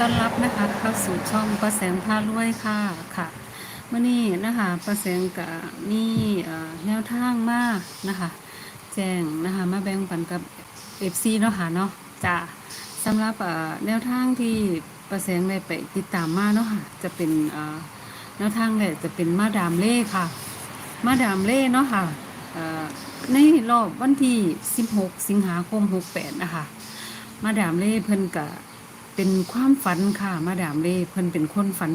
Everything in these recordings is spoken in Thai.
ต้อนรับนะคะ เข้าสู่ช่องประแสงพารวยค่ะค่ะเมื่อนี้นะคะประแสงกับนี่แนวทางมากนะคะ แจ้งนะคะมาแบ่งปันกับเอฟซีเนาะค่ะเนาะจ้ะสำหรับแนวทางที่ประแสงได้ไปติดตามมาเนาะค่ะจะเป็นแนวทางเนี่ยจะเป็นมาดามเล่ค่ะ มาดามเล่เนาะค่ะเอ่อในรอบวันที่ 16 สิงหาคม 68 นะคะ มาดามเล่เพิ่นกะ เป็นความฝันค่ะมาดามเล่เพิ่นเป็นคนฝัน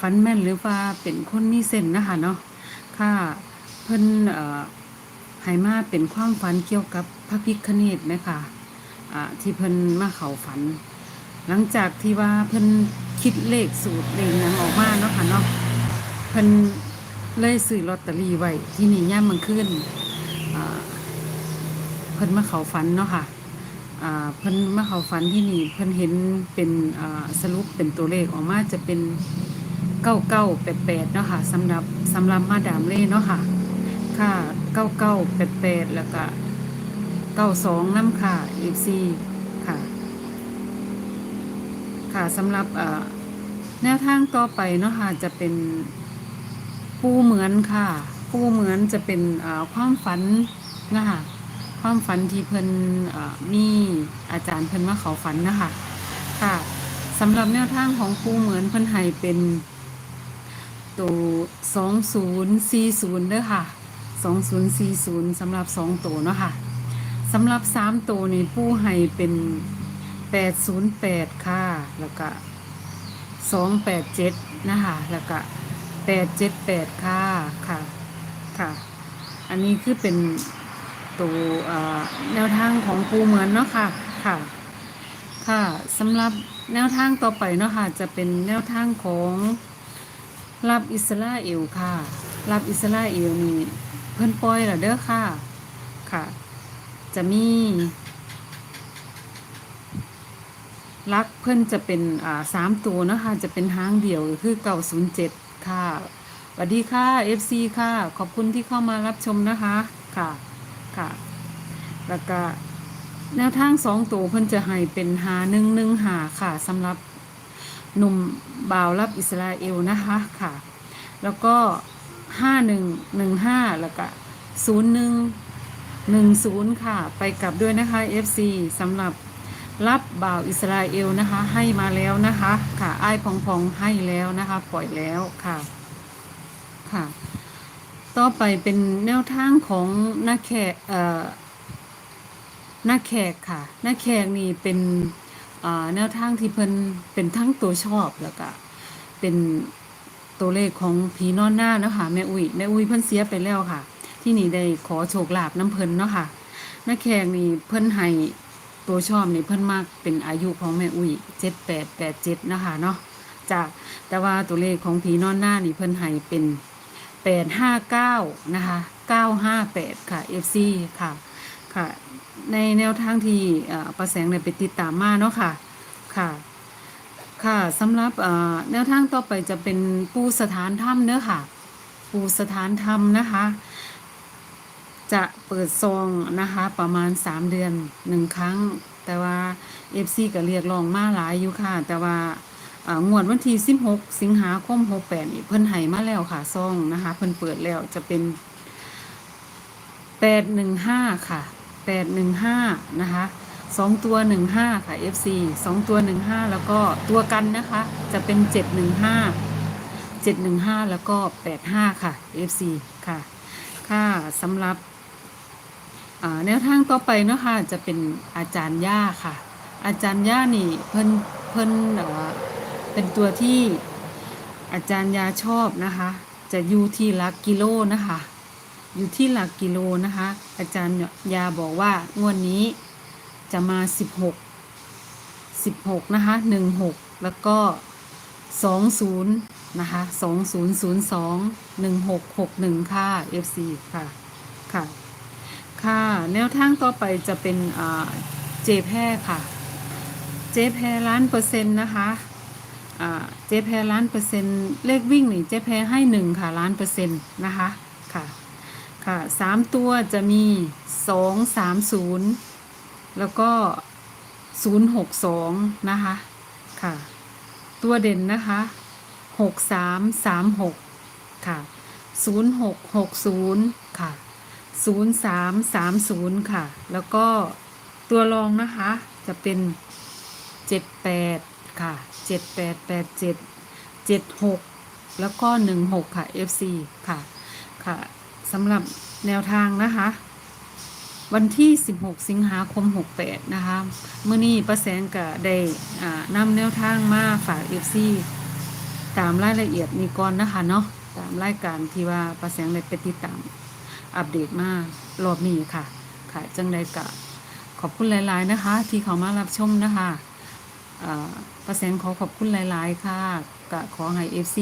ฝันแม่นหรือว่าเป็นคนมีเส้นนะคะเนาะค่ะเพิ่นเอ่อให้มาเป็นความฝันเกี่ยวกับพระพิคเนตไหมค่ะอ่าที่เพิ่นมาเข้าฝัน หลังจากที่ว่าเพิ่นคิดเลขสูตรเลขหยังออกมาเนาะค่ะเนาะเพิ่นเลยซื้อลอตเตอรี่ไว้ที่นี่ย่ามมันขึ้นอ่าเพิ่นมาเข้าฝันเนาะค่ะอ่า เพิ่นมาเข้าฝันที่นี่เพิ่นเห็นเป็นสรุปเป็นตัวเลขออกมาจะเป็นเก้าเก้าแปดแปดเนาะค่ะสำหรับสำหรับมาดามเล่เนาะค่ะ ค่ะเก้าเก้าแปดแปดแล้วก็เก้าสองน้ำค่ะอีกซีค่ะ ค่ะสำหรับแนวทางต่อไปเนาะค่ะจะเป็นปูเหมือนค่ะ ปูเหมือนจะเป็นความฝันนะคะ ความฝันที่เพิ่นเอ่อมีอาจารย์เพิ่นมาเขาฝันนะคะค่ะสำหรับแนวทางของครูเหมือนเพิ่นให้เป็นตัว2040เด้อค่ะ2040สำหรับ2ตัวเนาะค่ะสำหรับ3ตัวนี่ผู้ให้เป็น808ค่ะ แล้วก็287นะคะแล้วก็878ค่ะค่ะค่ะ อันนี้คือเป็น ตัวแนวทางของครูเหมือนเนาะค่ะค่ะ ค่ะสำหรับแนวทางต่อไปเนาะค่ะจะเป็นแนวทางของรับอิสราเอลค่ะ รับอิสราเอลนี่เพิ่อนปล่อยแล้วเด้อค่ะค่ะ จะมีลักเพิ่อนจะเป็นอ่าสามตัวเนาะค่ะจะเป็นหางเดี่ยวคือเก่าศูนย์เจ็ดค่ะสวัสดีค่ะ FC ค่ะ ขอบคุณที่เข้ามารับชมนะคะค่ะ ค่ะ แล้วก็แนวทางสองตัวเพิ่นจะให้เป็นหาหนึ่งหนึ่งหาค่ะสำหรับหนุ่มบ่าวรับอิสราเอลนะคะค่ะ แล้วก็ห้าหนึ่งหนึ่งห้าแล้วก็ศูนย์หนึ่งหนึ่งศูนย์ค่ะ ไปกลับด้วยนะคะ FC สำหรับรับบ่าวอิสราเอลนะคะ ให้มาแล้วนะคะ ค่ะไอ้ายพองพองให้แล้วนะคะ ปล่อยแล้วค่ะ ต่อไปเป็นแนวทางของนักแขกเอ่อนักแขกค่ะนักแขกนี่เป็นแนวทางที่เพิ่นเป็นทั้งตัวชอบแล้วก็เป็นตัวเลขของผีนอนหน้าเนาะค่ะแม่อุ้ยแม่อุ้ยเพิ่นเสียไปแล้วค่ะ ที่นี่ได้ขอโชคลาภน้ำเพิ่นเนาะค่ะนักแขกนี่เพิ่นให้ตัวชอบนี่เพิ่นมากเป็นอายุของแม่อุ้ยเจ็ดแปดแปดเจ็ดนะคะเนาะจากแต่ว่าตัวเลขของผีนอนหน้านี่เพิ่นให้เป็น แปดห้าเก้านะคะเก้าห้าแปดค่ะ FC ค่ะค่ะ ในแนวทางที่ประแสงเนี่ยไปติดตามมาเนาะค่ะค่ะค่ะสำหรับแนวทางต่อไปจะเป็นปูสถานถ้ำเนื้อค่ะ ปูสถานธรรมนะคะ จะเปิดซองนะคะ ประมาณ 3 เดือนหนึ่งครั้ง แต่ว่า FC ก็เรียกร้องมาหลายอยู่ค่ะ แต่ว่า งวดวันที่16 สิงหาคม68นี่เพิ่นให้มาแล้วค่ะซองนะคะ เพิ่นเปิดแล้วจะเป็น 815 ค่ะ 815 นะคะสองตัว15ค่ะ FC สองตัว15แล้วก็ตัวกันนะคะ จะเป็น715 715แล้วก็85ค่ะ FC ค่ะ ค่ะสำหรับแนวทางต่อไปเนาะค่ะจะเป็นอาจารย์ย่าค่ะ อาจารย์ย่านี่เพิ่นเพิ่น เป็นตัวที่อาจารย์ยาชอบนะคะ จะอยู่ที่หลักกิโลนะคะ อยู่ที่หลักกิโลนะคะ อาจารย์ยาบอกว่างวดนี้จะมา 16 16 นะคะ 16 แล้วก็ 20 นะคะ 2002 1661 ค่ะ FC ค่ะ ค่ะ ค่ะ แนวทางต่อไปจะเป็นเจแพรค่ะ เจแพรล้านเปอร์เซ็นต์นะคะ เจแพรล้านเปอร์เซ็นต์เลขวิ่งนี่เจแพรให้หนึ่งค่ะล้านเปอร์เซ็นต์นะคะค่ะค่ะสามตัวจะมีสองสามศูนย์แล้วก็ศูนย์หกสองนะคะค่ะ ตัวเด่นนะคะหกสามสามหกค่ะศูนย์หกหกศูนย์ค่ะศูนย์สามสามศูนย์ค่ะ แล้วก็ตัวรองนะคะจะเป็นเจ็ดแปด ค่ะเจ็ดแปดแปดเจ็ดเจ็ดหกแล้วก็หนึ่งหกค่ะ FC ค่ะ ค่ะสำหรับแนวทางนะคะ วันที่ 16 สิงหาคม 68 นะคะเมื่อนี้ประแสงก็ได้นำแนวทางมาฝาก FC ตามรายละเอียดนี้ก่อนนะคะเนาะตามรายการที่ว่าประแสงได้ไปติดตามอัปเดตมารอบนี้ค่ะ ค่ะ จังใดกะขอบคุณหลาย ๆ นะคะ ที่เขามารับชมนะคะ ประแสงขอขอบคุณหลาย ๆ ค่ะกะขอให้ FC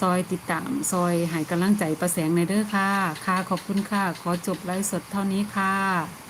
ซอยติดตาม ซอยหายกำลังใจประแสงในเด้อค่ะ ค่ะขอบคุณค่ะ ขอจบไลฟ์สดเท่านี้ค่ะ